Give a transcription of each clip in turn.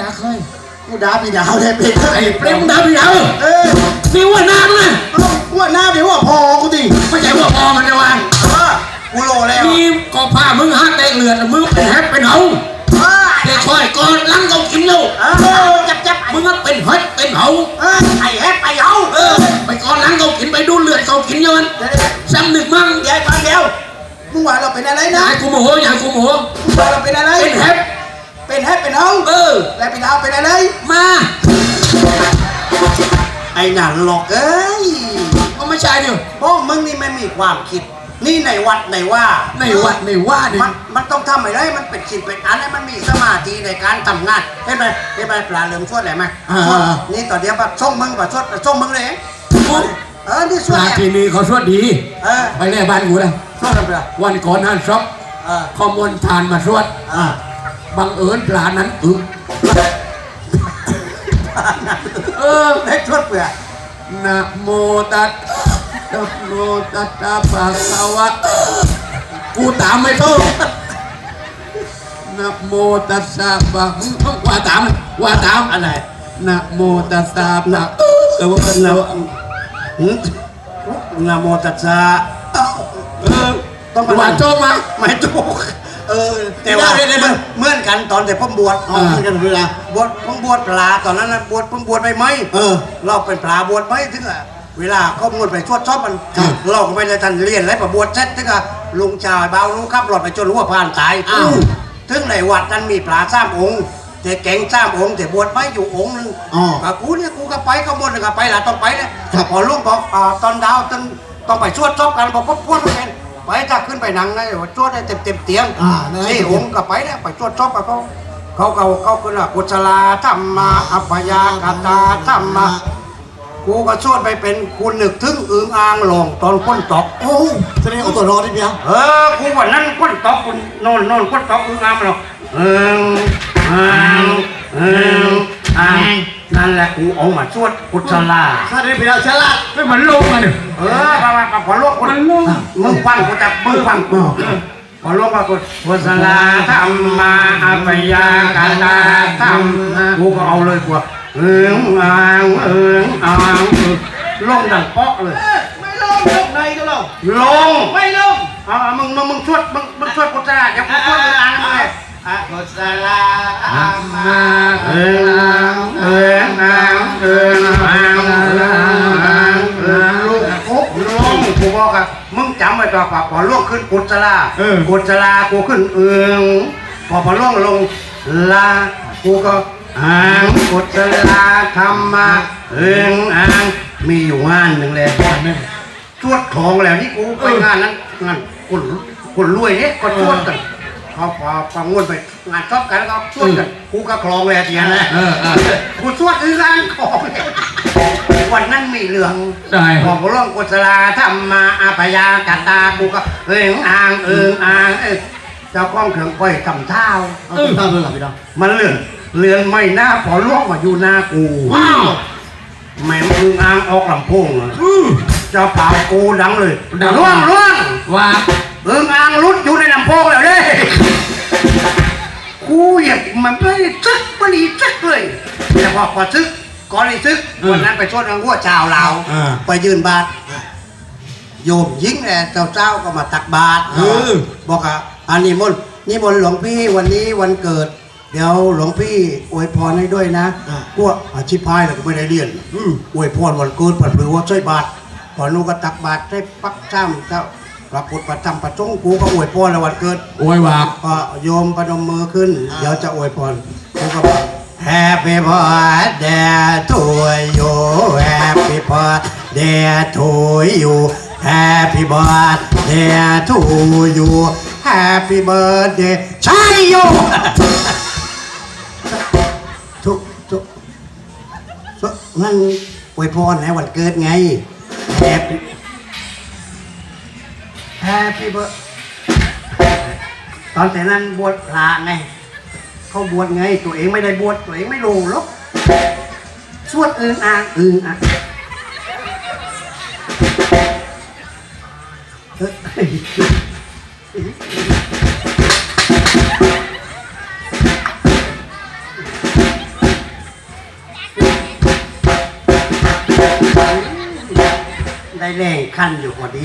ด่าใครกูด่าพี่ดาวได้เป็นไอ้เปรมมึงด่าพี่ดาวเออนี่ว่าน้ำนะเอ้าว่าหน้าเดี๋ยวว่าพอกูดิไม่ใช่ว่าพอมันจะวางเออกูโลแล้วนี่ก็ผ้ามึงหักได้เลือดมึงเป็นแฮปเป็นเอาเออแต่คอยก่อนหลังก็กินแล้วเออจับจับมึงก็เป็นเฮ็ดเป็นเอาเออไอ้แฮปไอ้เฮาเออไปก่อนหลังก็กินไปดูเลือดเขากินย้อนเดี๋ยวเดี๋ยวซ้ำหนึ่งมั่งเดี๋ยวฟังเดียวมึงว่าเราเป็นอะไรอนะย่าให้กูโมโหอย่าให้กูโมโหมึงว่าเราเป็นอะไรเป็นแฮป เป็นแฮปเป็นเฮาเออ แล้วพี่ดาวเป็นอะไรมา ไอ้หนันหลอกเอ้ยก็ไม่ใช่เนี่ยพวกมึงนี่ไม่มีความคิด นี่ในวัดในว่าในวัดในว่าเนี่ยมันมันต้องทำอะไรมันเป็นชิ้นเป็นอันให้มันมีสมาธิในการทำงานเห็นไหมเห็นไหมปลาเริ่มชวดเลยไหมอ่าชวดนี่ต่อเดียวปะส่งมึงปะชวดส่งมึงเลยเออนี่ชวดราเนี่ยทีนี้เขาสวดดี เออไปแน่บ้านกูเลยชวดอะไรปะวันก่อนนั้นช็อปเออข้อมูลทานมาสวด อ่า บังเอิญปลานั้นอึเออเล็กชวดเปลือกนะโมตัสนะโมตัสสะภะคะวะกูตามไม่ถูกนะโมตัสสะภะว่าตามว่าตามอะไรนะโมตัสสะภะเออว่านะเราหืมนะโมตัสสะเออต้องว่าโจกมาไม่ถูก เออแต่ว่าเดี๋ยวเดี๋ยวเดี๋ยวเหมือนกันตอนแต่ผมบวชอ๋อเหมือนกันเวลา บวชผมบวชปลาตอนนั้นนะบวชผมบวชไปไหมเออเราเป็นปลาบวชไหมถึงอะเวลาเขาบวชไปชวดชอบมันครับ เราก็ไม่ได้ทันเรียนแล้วพอบวชเสร็จถึงอะลุงชายเบาลุงขับรถไปจนหัวผ่านตายอ้าวถึงในวัดนั้นมีปลาสามองค์แต่แก่งสามองค์แต่บวชไม่อยู่องค์หนึงอ๋อกับกูเนี่ยกูก็ไปก็หมดเลยก็ไปละต้องไปเลยครับพอลุงบอกอ่าตอนดาวต้องต้องไปชวดชอบกันบอกพบพวดเหมือนกัน ไปถ้าขึ้นไปนั่งได้ว่าชวดได้เต็มเต็มๆเตียงอ่าได้สี่องค์ก็ไปเนี่ยไปชวดชอบกับเขาเขาเขาเขาคือว่ากุศลาธรรมาอัปปยากตาธรรมากูก็ชวดไปเป็นกูนึกถึงอึงอ่างหลงตอนพ้นตก โอ้แสดงเอาตัวรอดที่เพียงเออกูวันนั้นพ้นตกกูนอนนอนพ้นตกอึงอ่างหรอกเอิงอ่างเอิงอ่าง นั่นแหละกูเอามาชวดกุศลาถ้าได้เพียงฉลาดไม่เหมือนลงมาเนี่ยเออมามาขอโลกคนมึงฟังกูจับมึงฟังกูขอโลกมากูกุศลาธรรมาอัปยากตาธรรมกูก็เอาเลยกูเอิงอ่างเอิงอ่างลงดังเปาะเลยไม่ลงยกในก็ลงลงไม่ลงอ่ามึงมึงมึงช่วยมึงมึงช่วยกุศลาอย่ากูช่วยมึงอ่านมึงเลยอะกุศลาอามา จำไว้ต่อปากพอล่วงขึ้นกุศลาเออ กุศลากูขึ้นเอืองพอพอล่วงลงลากูก็อ่างกุศลาธรรมะเอืองอ่างมีอยู่งานหนึ่งเลยชวดของแล้วนี่กูไปงานนั้นงานคนคนรวยเนี่ยก็ชวดกัน เขาพอพองวนไปงานชอบกันแล้วก็ช่วดกันกูก็คลองแหวนอย่างนั้นเออเออกูชวดอือร้านของวันนั้นมีเรื่องใช่บอกกูร้องกุศลาธรรมาอาปยากตากูก็เอิงอ่างเอิงอ่างเอ้ยเจ้าก้องเขิงก้อยกำเท้าเอาตัวข้าวด้วยหรอพี่ดาวมันเลื่อนเลื่อนไม่หน้าพอล่วงมาอยู่หน้ากูว้าวแม่งอึงอ่างออกลำโพงอะเจ้าเป่ากูดังเลยดัง ล่วงล่วง ว่า เอึงอ่างรุดอยู่ในลำโพงแล้วเด้ กูอยากมันไม่ได้ซึกไม่ได้ซึกเลยแต่พอพอซึกก่อนไอ้ซึกวันนั้นไปชดนางวัวชาวลาวอ่า ไปยืนบาทโยมยิงแหละเจ้าเจ้าก็มาตักบาตรเออ บอกอะอันนี้มนต์นี่มนต์หลวงพี่วันนี้วันเกิด เดี๋ยวหลวงพี่อวยพรให้ด้วยนะพวกอาชีพพายเราก็ไม่ได้เรียนอวยพรวันเกิดผัดหรือว่าช่วยบาตรพอนูก็ตักบาตรได้ปักจ้ำเจ้า พระพุทธพระธรรมพระสงฆ์กูก็อวยพรแล้ววันเกิดโอ้ยว่าก็โยมประนมมือขึ้น เดี๋ยวจะอวยพรกูก็บอก Happy birthday to you Happy birthday to you Happy birthday to you Happy birthday ใช่โยทุกทุกทุกนั่นอวยพรให้วันเกิดไง Happy ไม่เบอร์ตอนแต่นั้นบวชพระไง เขาบวชไง ตัวเองไม่ได้บวชตัวเองไม่รู้หรอกสวดอึงอ่างอึงอะได้แรงขั้นอยู่พอดี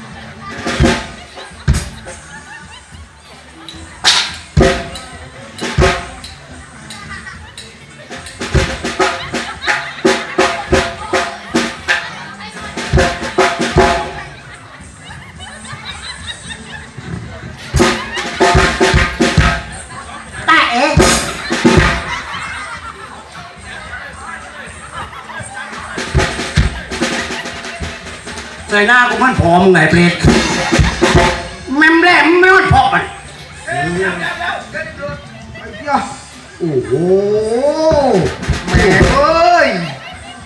ใส่หน้ากูมันผอมไงเปรตแม่มแหลมไม่มันพอมันโอ้โหแหมเอ้ย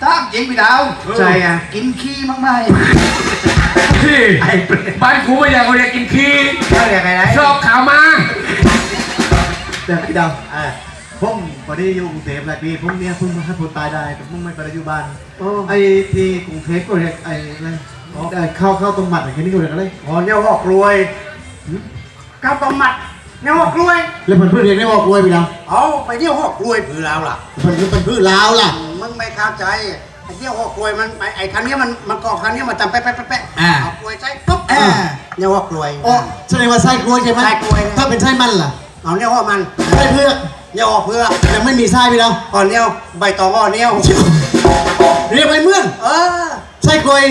ตามจริงพี่ดาวใช่อะกินขี้มากไหมพี่ไอ้เปรตบ้านกูไม่อยากคนอยากกินขี้เขาเรียกอะไรนะชอบขาวมาเดี๋ยวพี่ดาวอ่าผมพอดีอยู่กรุงเทพหลายปีผมเนี่ยเพิ่งมาให้ผมตายได้แต่ผมไม่ไปอยู่บ้านโอ้ไอ้ที่กรุงเทพก็เรียกไอ้อะไร ไอ้เข้าเข้าตรงหมัดอะไรนี่ก็เรียกอะไรอ๋อเนี่ยหอกรวยข้าวต้มมัดเนี่ยหอกรวย แล้วเพื่อนเพื่อนเรียกได้ว่ากล้วยพี่ดาวเอาไปเนี่ยหอกรวยผือเราล่ะเพื่อนเป็นพืชลาวล่ะมึงไม่เข้าใจไอ้เที่ยวหอกกลวยมันไอ้ไอ้คันเนี้ยมันมันก่อคันเนี้ยมันจำแป๊ะแป๊ะแป๊ะแป๊ะอ่าเอากลวยใส่ปุ๊บอ่าเนี่ยหอกกลวยอ๋อแสดงว่าไส้กล้วยใช่ไหมไส้กล้วยนะถ้าเป็นไส้มันล่ะเอาเนี่ยหอกมันไส้เพือกเนี่ยหอกเพื่อยังไม่มีไส้พี่ดาวก่อนเนี่ยใบตองอ่อนเนี่ยเรียกไปเมื่อนเออไส้กล้วย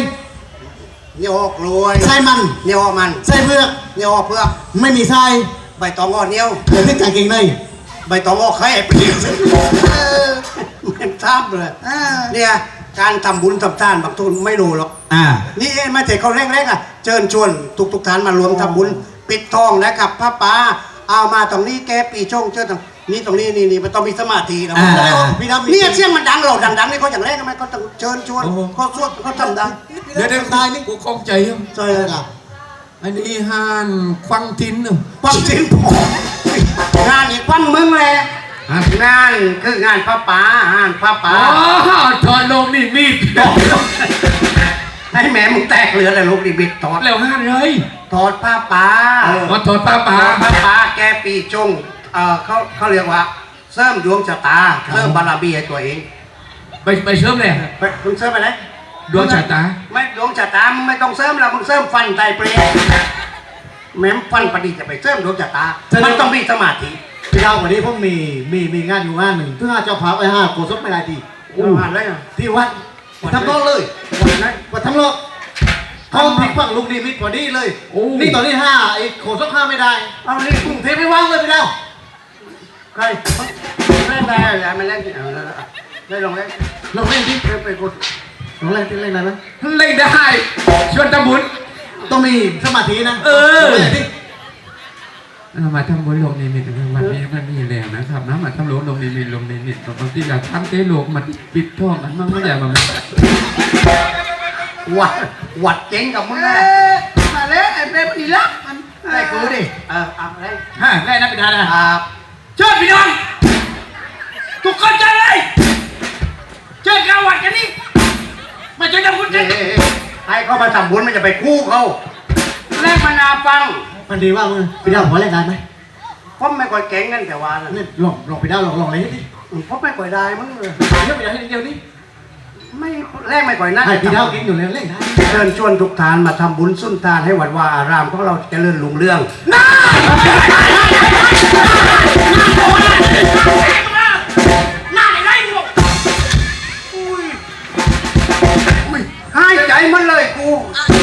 เนี่ยหอกกลวยไส้มันเนี่ยหอกมันไส้เพือกเนี่ยหอกเพื่อไม่มีไส้ใบตองอ่อนเนี่ยเหลือแค่กางเกงในใบตองอ่อนไข่เปรี้ยวเออมันทับเลยเนี่ยการทำบุญทำทานบางทุนไม่รู้หรอกอ่านี่เองมาเด็กเขาแรกๆอะเชิญชวนทุกทุกๆท่านมารวมทำบุญ ปิดทองนะครับพระป่าเอามาตรงนี้แกปีชงเชิญตรง นี้ตรงนี้นี่นี่มันต้องมีสมาธินะอ่าพี่น้ำเนี่ยเสียงมันดังเราดังๆนี่เขาอย่างแรกทำไมเขาต้องเชิญชวนเขาสวดเขาทำดังเดี๋ยวเดี๋ยวตายนี่กูคงใจยังใช่เลยครับอันนี้ห้านควังทินเนอะฟังสินพองานอีกฟังมึงแหละงานคืองานพระป่างานพระป่าอ๋อถอดลงนี่มีดให้แม่มึงแตกเหลือเลยลูกดิบิดถอดแล้วห้านเลยถอดผ้าป่า มาถอดป้าป๋าพระป่าแกปีจง เอ่อเขาเขาเรียกว่าเสริมดวงชะตาเสริมบารมีให้ตัวเองไปไปเสริมเลยไปคุณเสริมไปไหนดวงชะตา ไม่ดวงชะตามึงไม่ต้องเสริมแล้วมึงเสริมฟันไตเปรตแม้มฟันประดิษฐ์จะไปเสริมดวงชะตามันต้องมีสมาธิพี่ดาววันนี้ผมมีมีมีงานอยู่งานหนึ่งเพื่อเจ้าพาไปห้าโกศลไม่ได้ทีโอ้หันเลยอะที่วัดทำนองเลยวันนั้นวัดทำนองเขาพลิกฝั่งลุงดีมิตรพอดีเลยนี่ตอนนี้ห้าไอ้โกศลห้าไม่ได้ เอานี่กรุงเทพไม่ว่างเลยพี่ดาว ใครเล่นได้อะไรไม่เล่นเอาแล้วได้ลงเล่นลองเล่นดิเล่นไปกดลองเล่นดิเล่นอะไรไหมเล่นได้ชวนทำบุญต้องมีสมาธินะเออลงล่นดิเอามาทำบุญลงในมิตวันนี้มันมีแรงนะครับนะมาทำโลลงในมิตลงในมิตบางทีอยากทำเต้โลกมันปิดท่องมันมั่งไม่อยากมาวัดวัดเจ๊งกับมึงนะมาแล้วไอ้เปรมมันดีละมันได้กูดิเออเอาเล่นฮะได้นะพี่ดาวนะอ่า เชิญพี่น้องทุกคนใจเลยเชิญกาวัดกันนี่มาช่วยทำบุญกันให้เขามาทำบุญมันจะไปคู่เขาเล่นมานาฟังมันดีว่ามึงพี่ดาวขอเล่นได้ไหมผมไม่ค่อยเก่งนั่นแต่ว่านะเล่นลองลองพี่ดาวลองลองเล่นดิผมไม่ค่อยได้มึงเลยเดี๋ยวพี่ดาวให้เดียวนี่ ไม่แรกไม่ค่อยนักให้พี่ดาวกินอยู่เลยเล่นได้เชิญชวนทุกทานมาทำบุญสุนทานให้วัดวาอารามของเราเจริญรุ่งเรืองให้ใจมันเลยกู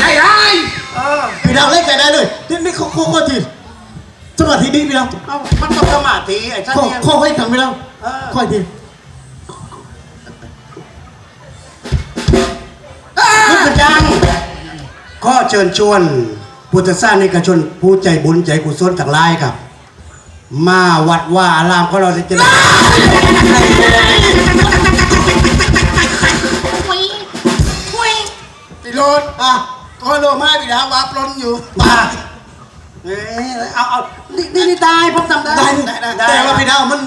ใจได้เออพี่ดาวเล่นได้เลยนี่นี่ข้อข้อข้อทีสมาธิดีพี่ดาวเอามันต้องสมาธิไอ้ชั้นข้อเนี่ยข้อให้ขังพี่ดาวเออข้อที ลูกกระจังก็เชิญชวนพุทธศาสนิกชนผู้ใจบุญใจกุศลทั้งหลายครับ มาวัดว่าอารามของเราจะได้พี่โรดอะก็โลมาพี่ดาวาปลนอยู่มาเอ้ยเอาเอานี่นี่นี่ได้ผมทำได้ได้นี่แต่ว่าพี่ดาวมัน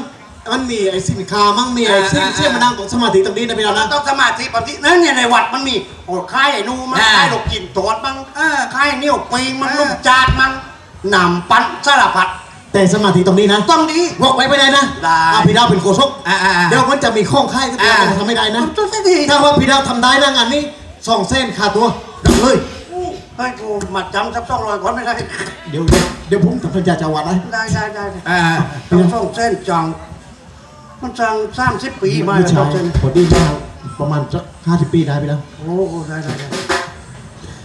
มันมีไอ้สินค้ามั่งมีไอ้ที่ที่มันนั่งของสมาธิตรงนี้นะพี่ดาวมันนะ ต้องสมาธิปฏินั่นเนี่ยในวัดมันมีโอ้ค่ายไอ้นูมันอ่าค่ายดอกกินโตดมันเออค่ายนิ้วปิงมันลูกจาดมันหนำปันสารพัดแต่สมาธิตรงนี้นะ ต้องดีบอกไว้ไม่ได้นะได้อะพี่ดาวเป็นโคชกอ่าอ่าอ่าเดี๋ยวมันจะมีข้องค่ายก็อ่าทำไม่ได้นะต้องสักทีถ้าว่าพี่ดาวทำได้นะงานนี้สองเส้นขาดตัวดับเลยให้กูมัดจำสักสองร้อยก่อนไม่ได้ เดี๋ยวเดี๋ยวเดี๋ยวผมทำสัญญาจังหวัดนะได้ได้ได้อ่าต้องส่งเส้นจัง มันจังสามสิบปีมาไม่แล้วใช่ต้องเส้นพอดีมาประมาณสักห้าสิบปีได้ไปแล้ว โอ้โหได้ได้ได้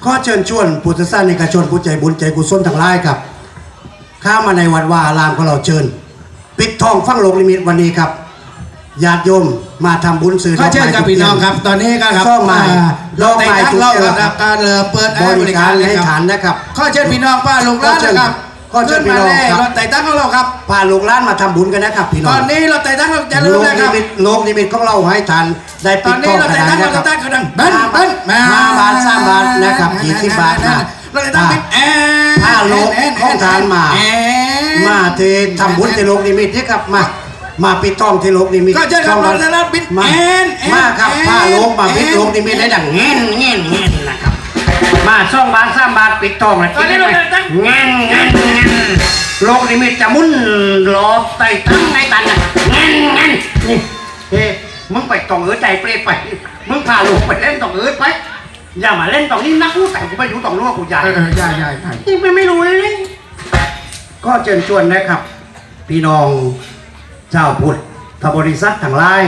ข้อเชิญชวนพุทธศาสนิกชนผู้ใจบุญใจกุศลทั้งหลายครับเข้ามาในวัดว่าอารามของเราเชิญ ปิดทองฟังโลกลิมิตวันนี้ครับญาติโยมมาทำบุญสื่อก็เชิญกับพี่น้องครับ ตอนนี้ก็ครับซ่องไม้อ่าดอกไม้ในทุทั้กงเราเชือกครับการเรือเปิดบให้บริริกาการรเลยให้ครับฐานนะครับข้อเชิญพี่น้องป้าลูกหลานนะครับ ข้อเชิญพี่น้องขึ้มาครับเลยรถไต่ตั้งของเราครับ พาลูกหลานมาทำบุญกันนะครับพี่น้ตองอนนี้รถไต่ตั้งเราจะลืโลมกนะคนิรับ มิตโลกนิมิตของเราให้ทานได้ตปิอดนทนี้องเราขไต่นาดตั้งนะเราคไต่รับตั้งเขาดังเบิ้ลเบิ้ลมาห้าบาทสามบาทนะครับยี่สิบบาทนะเราไต่ตั้งเป็นแอนผ้าโลกของทานมา แอน มาเททำบุญที่โลกนิมิตนี่ครับมา มาปิดทองที่โลกนิมิตก็เชิญครับสเราองไต่ตั้งเป็นมาแอนแอนมาครับแอนผ้าโลกมาปิดแอนโลกนิมิตได้ดังเงี้ยเงี้ย ปิดทองนะตอนนี้เราไต่ตั้งเงี้ยเงี้ยเงี้ยโลกนิมิตจะหมุนรอบไต่ตั้งในตันนะเงี้ยเงี้ยนี่เฮ้มึงไปตองเอือใจเปรตไป มึงพาลูกไปเล่นตองเอือไป อย่ามาเล่นตองนี้นักกูแต่กูไปอยู่ตองนู้นกูใหญ่เออเออใช่ใช่ใช่ยังไม่ไม่รู้เลยก็เชิญชวนนะครับ พี่น้องเจ้าพุทธบริษัททั้งหลาย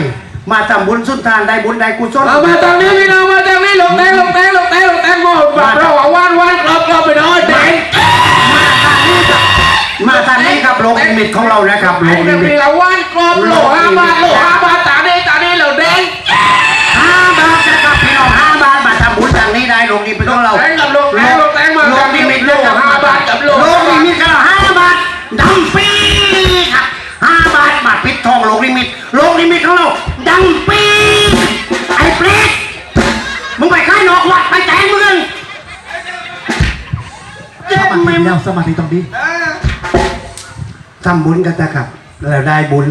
มาทำบุญสุนทานได้บุญได้กุศลเรามาตรงนี้พี่น้องมาตรงนี้ลงแตงลงแตงลงแตงลงแตงหมดแบบเราว่านว่านกรอบกรอบไปน้อยแตงมาทางนี้ครับโลกนิมิตของเรานะครับโลไอ้กนิด็กมิตเราว่านกรอบโลห้าบาทโลห้าบาท สมาธิตรงนี้ทำบุญกันนะครับแล้วได้บุญ